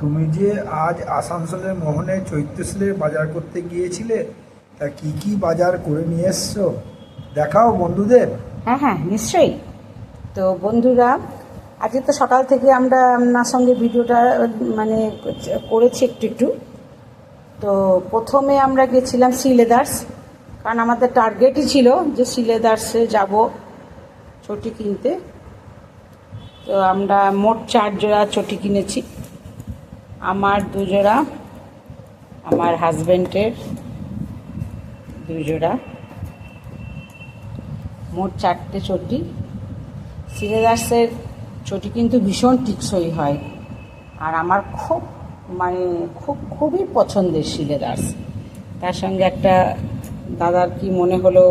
তুমি যে আজ আসানসোলের মোহনে চৈত্রশীলের বাজার করতে গিয়েছিলে, তা কি কি বাজার করে নিয়ে এসছো? দেখাও বন্ধুদের। হ্যাঁ হ্যাঁ নিশ্চয়ই। তো বন্ধুরা, আজকে তো সকাল থেকে আমরা আপনার সঙ্গে ভিডিওটা মানে করেছি একটু একটু। তো প্রথমে আমরা গেছিলাম সিলেদার্স কারণ আমাদের টার্গেটই ছিল যে সিলেদার্সে যাব চটি কিনতে। তো আমরা মোট চার জোড়া চটি কিনেছি। আমার দুজোড়া, আমার হাজব্যান্ডের দুজোড়া, মোট চারটে চটি। সিলেদার্সের চটি কিন্তু ভীষণ টিকসই হয় আর আমার খুব মানে খুব খুবই পছন্দের সিলেদার্স তার সঙ্গে একটা দাদার কি মনে হলো,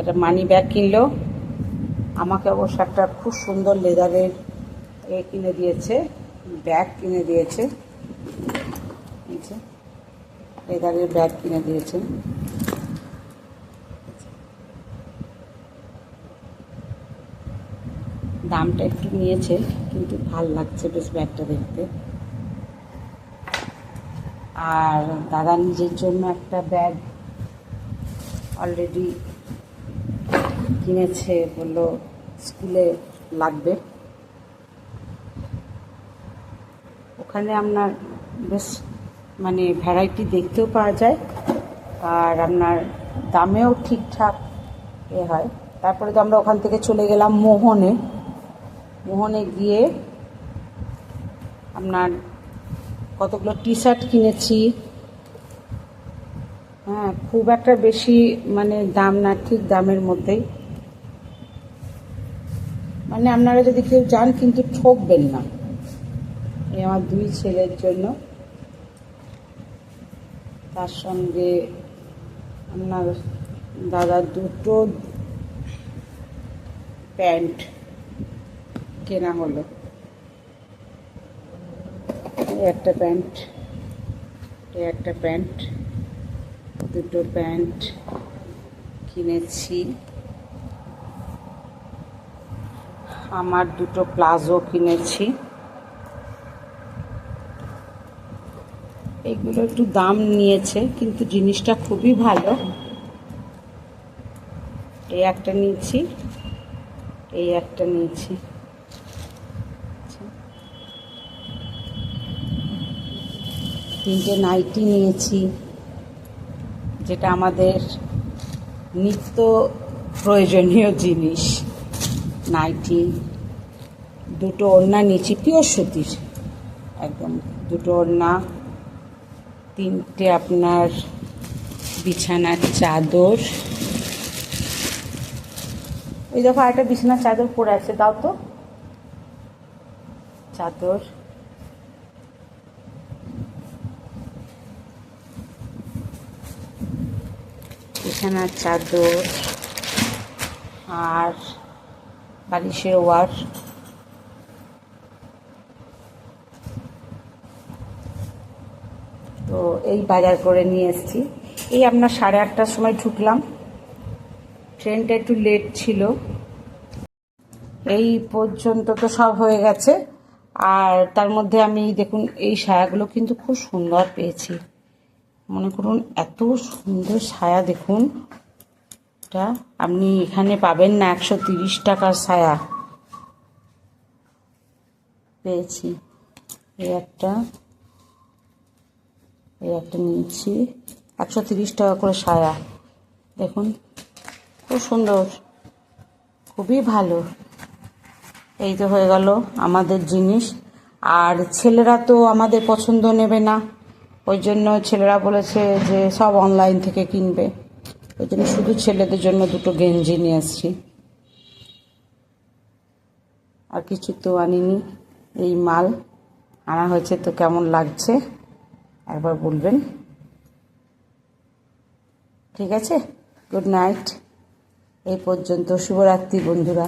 একটা মানি ব্যাগ কিনলো। আমাকে অবশ্য একটা খুব সুন্দর লেদারের এ কিনে দিয়েছে। ব্যাগ কিনে দিয়েছে। লেদারের ব্যাগ কিনে দিয়েছে। দামটা একটু নিয়েছে, কিন্তু ভালো লাগছে বেশ ব্যাগটা দেখতে। আর দাদা নিজের জন্য একটা ব্যাগ অলরেডি কিনেছে, বলল স্কুলে লাগবে। ওখানে আপনার বেশ মানে ভ্যারাইটি দেখতেও পাওয়া যায়। আর আপনার দামেও ঠিকঠাক এ হয়। তারপরে তো আমরা ওখান থেকে চলে গেলাম মোহনে। মোহনে গিয়ে আপনার কতগুলো টি শার্ট কিনেছি। হ্যাঁ খুব একটা বেশি মানে দাম না, ঠিক দামের মধ্যেই। মানে আপনারা যদি কেউ যান কিন্তু ঠকবেন না। এই আমার দুই ছেলের জন্য। তার সঙ্গে আপনার দাদার দুটো প্যান্ট কেনা হলো। একটা প্যান্ট একটা প্যান্ট, দুটো প্যান্ট কিনেছি। আমার দুটো প্লাজো কিনেছি। এগুলো একটু দাম নিয়েছে, কিন্তু জিনিসটা খুবই ভালো। এই একটা নিয়েছি, এই একটা নিয়েছি। তিনটে নাইটি নিয়েছি, যেটা আমাদের নিত্য প্রয়োজনীয় জিনিস। নাইটি, দুটো ওড়না নিয়েছি, পিওর সুতির। একদম দুটো ওড়না। তিনটে আপনার বিছানার চাদর। ওই দেখো একটা বিছানার চাদর পরে আছে দাও তো। চাদর। বিছানার চাদর আর বালিশের ওয়ার তো এই বাজার করে নিয়ে এসেছি। এই আপনার সাড়ে আটটার সময় ঢুকলাম। ট্রেনটা একটু লেট ছিল। এই পর্যন্ত তো সব হয়ে গেছে। আর তার মধ্যে আমি দেখুন, এই সায়াগুলো কিন্তু খুব সুন্দর পেয়েছি। মনে করুন, এত সুন্দর সায়া দেখুন। এটা আপনি এখানে পাবেন না, একশো তিরিশ টাকার সায়া। পেয়েছি। এই একটা এই একটা নিয়েছি। একশো তিরিশ টাকা করে সায়া। দেখুন, খুব সুন্দর। খুবই ভালো। এই তো হয়ে গেল আমাদের জিনিস। আর ছেলেরা তো আমাদের পছন্দ নেবে না। ওই জন্য ছেলেরা বলেছে যে সব অনলাইন থেকে কিনবে। ওই জন্য শুধু ছেলেদের জন্য দুটো গেঞ্জি নিয়ে এসছি আর কিছু তো আনিনি। এই মাল আনা হয়েছে তো কেমন লাগছে? একবার বলবেন। ঠিক আছে? গুড নাইট এই পর্যন্ত শুভরাত্রি বন্ধুরা।